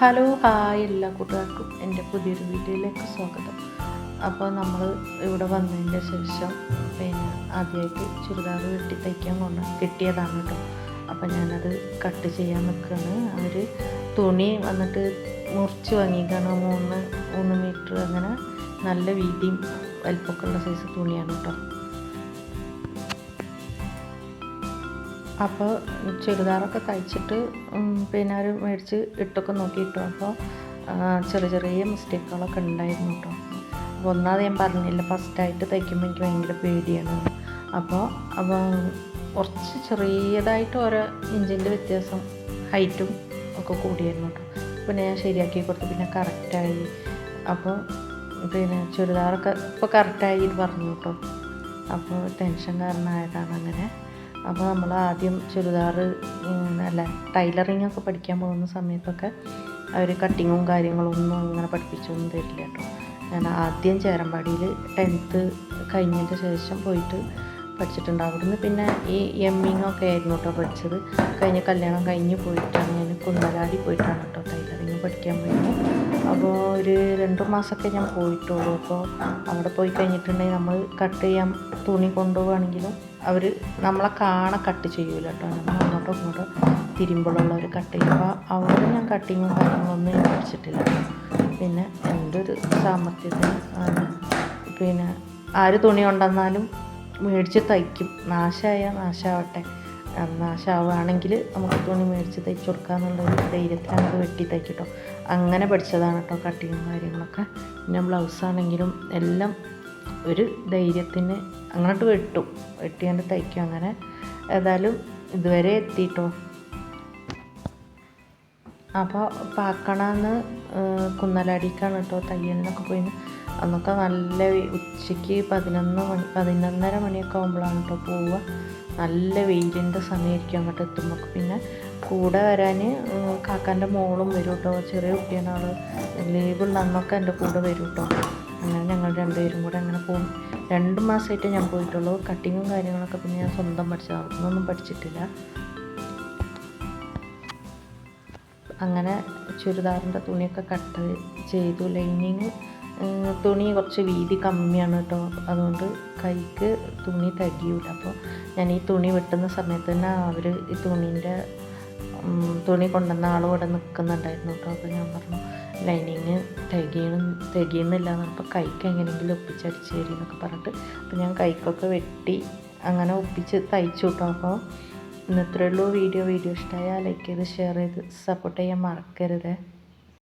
Hello hi എല്ലാ കൂട്ടുകാർക്കും എന്റെ പുതിയൊരു വീഡിയോയിലേക്ക് സ്വാഗതം. അപ്പോൾ നമ്മൾ ഇവിടെ വന്നതിന്റെ ശേഷം പിന്നെ ആദ്യമായിട്ട് ചുരിദാർ വെട്ടി തയ്ക്കാൻ കൊണ്ട് കിട്ടിയതാണ് കേട്ടോ. അപ്പോൾ ഞാനത് കട്ട് ചെയ്യാൻ നിൽക്കുകയാണ്. അവർ തുണി വന്നിട്ട് മുറിച്ച് വാങ്ങിക്കാണ് മൂന്ന് മൂന്ന് മീറ്റർ അങ്ങനെ നല്ല വീതിയും വലിപ്പമൊക്കെ ഉള്ള സൈസ് തുണിയാണ് കേട്ടോ. അപ്പോൾ ചുരിദാറൊക്കെ തയ്ച്ചിട്ട് പിന്നെ അവർ മേടിച്ച് ഇട്ടൊക്കെ നോക്കിയിട്ടു. അപ്പോൾ ചെറിയ ചെറിയ മിസ്റ്റേക്കുകളൊക്കെ ഉണ്ടായിരുന്നു കേട്ടോ അപ്പോൾ ഒന്നാമത് ഞാൻ പറഞ്ഞില്ല ഫസ്റ്റായിട്ട് തയ്ക്കുമ്പോൾ എനിക്ക് ഭയങ്കര പേടിയാണ്. അപ്പോൾ അപ്പോൾ കുറച്ച് ചെറിയതായിട്ട് ഓരോ ഇഞ്ചിന്റെ വ്യത്യാസം ഹൈറ്റും ഒക്കെ കൂടിയായിരുന്നു കേട്ടോ പിന്നെ ഞാൻ ശരിയാക്കി കൊടുത്തു പിന്നെ കറക്റ്റായി അപ്പോൾ പിന്നെ ചുരിദാറൊക്കെ ഇപ്പോൾ കറക്റ്റായി പറഞ്ഞു കേട്ടോ അപ്പോൾ ടെൻഷൻ കാരണമായതാണ് അങ്ങനെ. അപ്പോൾ നമ്മൾ ആദ്യം ചുരിദാർ അല്ല ടൈലറിങ് ഒക്കെ പഠിക്കാൻ പോകുന്ന സമയത്തൊക്കെ അവർ കട്ടിങ്ങും കാര്യങ്ങളൊന്നും അങ്ങനെ പഠിപ്പിച്ചൊന്നും തരില്ല കേട്ടോ. ഞാൻ ആദ്യം ചേരമ്പാടിയിൽ ടെൻത്ത് കഴിഞ്ഞതിന് ശേഷം പോയിട്ട് പഠിച്ചിട്ടുണ്ട്. അവിടുന്ന് പിന്നെ ഈ എമ്മിങ് ഒക്കെ ആയിരുന്നു കേട്ടോ പഠിച്ചത്. കഴിഞ്ഞ് കല്യാണം കഴിഞ്ഞ് പോയിട്ടാണ് ഞാൻ കുന്നലാടി പോയിട്ടാണ് കേട്ടോ ടൈലറിങ് പഠിക്കാൻ പോയത്. അപ്പോൾ ഒരു രണ്ട് മാസമൊക്കെ ഞാൻ പോയിട്ടുള്ളൂ. അപ്പോൾ അവിടെ പോയി കഴിഞ്ഞിട്ടുണ്ടെങ്കിൽ നമ്മൾ കട്ട് ചെയ്യാൻ തുണി കൊണ്ടുപോവുകയാണെങ്കിലും അവർ നമ്മളെ കാണ കട്ട് ചെയ്യൂല കേട്ടോ നമ്മൾ അങ്ങോട്ടും ഇങ്ങോട്ടും തിരുമ്പോഴുള്ള ഒരു കട്ട് ചെയ്യുമ്പോൾ അവിടെ ഞാൻ കട്ടിങ്ങും കാര്യങ്ങളൊന്നും ഞാൻ പഠിച്ചിട്ടില്ല. പിന്നെ എന്റെ ഒരു സാമർത്ഥ്യത്തിന് പിന്നെ ആര് തുണി കൊണ്ടുവന്നാലും മേടിച്ച് തയ്ക്കും. നാശമായ നാശാവട്ടെ. നാശാവുകയാണെങ്കിൽ നമുക്ക് തുണി മേടിച്ച് തയ്ച്ചു കൊടുക്കാമെന്നുള്ളൊരു ധൈര്യത്തിൽ വെട്ടി തയ്ക്കട്ടോ അങ്ങനെ പഠിച്ചതാണ് കേട്ടോ കട്ടിങ്ങും കാര്യങ്ങളൊക്കെ. പിന്നെ ബ്ലൗസാണെങ്കിലും എല്ലാം ഒരു ധൈര്യത്തിന് അങ്ങോട്ട് വെട്ടും. വെട്ടിയാണ്ട് തയ്ക്കും. അങ്ങനെ ഏതായാലും ഇതുവരെ എത്തിയിട്ടോ അപ്പോൾ പാക്കണമെന്ന് കുന്നലാടിക്കാണ് കേട്ടോ തയ്യലിനൊക്കെ പോയി അന്നൊക്കെ നല്ല ഉച്ചയ്ക്ക് പതിനൊന്ന് മണി പതിനൊന്നര മണിയൊക്കെ ആകുമ്പോഴാണ് കേട്ടോ പോവുക. നല്ല വെയിലിന്റെ സമയമായിരിക്കും അങ്ങോട്ട് എത്തുമ്പോൾ പിന്നെ കൂടെ വരാൻ കാക്കാന്റെ മോളും വരും കേട്ടോ. ചെറിയ കുട്ടിയാണ് ആൾ ലീവുള്ള അന്നൊക്കെ എന്റെ കൂടെ വരും കേട്ടോ. അങ്ങനെ ഞങ്ങൾ രണ്ടുപേരും കൂടെ അങ്ങനെ പോകും. രണ്ട് മാസമായിട്ട് ഞാൻ പോയിട്ടുള്ളൂ. കട്ടിങ്ങും കാര്യങ്ങളൊക്കെ പിന്നെ ഞാൻ സ്വന്തം പഠിച്ചതാണ് അവർക്കൊന്നും പഠിച്ചിട്ടില്ല. അങ്ങനെ ചുരിദാറിന്റെ തുണിയൊക്കെ കട്ട് ചെയ്തു. ലൈനിങ് തുണി കുറച്ച് വീതി കമ്മിയാണ് കേട്ടോ. അതുകൊണ്ട് കൈക്ക് തുണി തടിയൂല. അപ്പോൾ ഞാൻ ഈ തുണി വെട്ടുന്ന സമയത്ത് തന്നെ അവർ ഈ തുണീന്റെ തുണി കൊണ്ടുവന്ന ആൾ ഇവിടെ നിൽക്കുന്നുണ്ടായിരുന്നു കേട്ടോ. അപ്പോൾ ഞാൻ പറഞ്ഞു ലൈനിങ് തികയണം തികയുന്നില്ല എന്ന് പറഞ്ഞപ്പോൾ കൈക്ക് എങ്ങനെയെങ്കിലും ഒപ്പിച്ചടിച്ച് തരും എന്നൊക്കെ പറഞ്ഞിട്ട് അപ്പോൾ ഞാൻ കൈക്കൊക്കെ വെട്ടി അങ്ങനെ ഒപ്പിച്ച് തയ്ച്ചു കേട്ടോ. അപ്പോൾ ഇന്ന് ഇത്രയേ ഉള്ളൂ. വീഡിയോ വീഡിയോ ഇഷ്ടമായാൽ ലൈക്ക് ചെയ്ത് ഷെയർ ചെയ്ത് സപ്പോർട്ട് ചെയ്യാൻ മറക്കരുത്.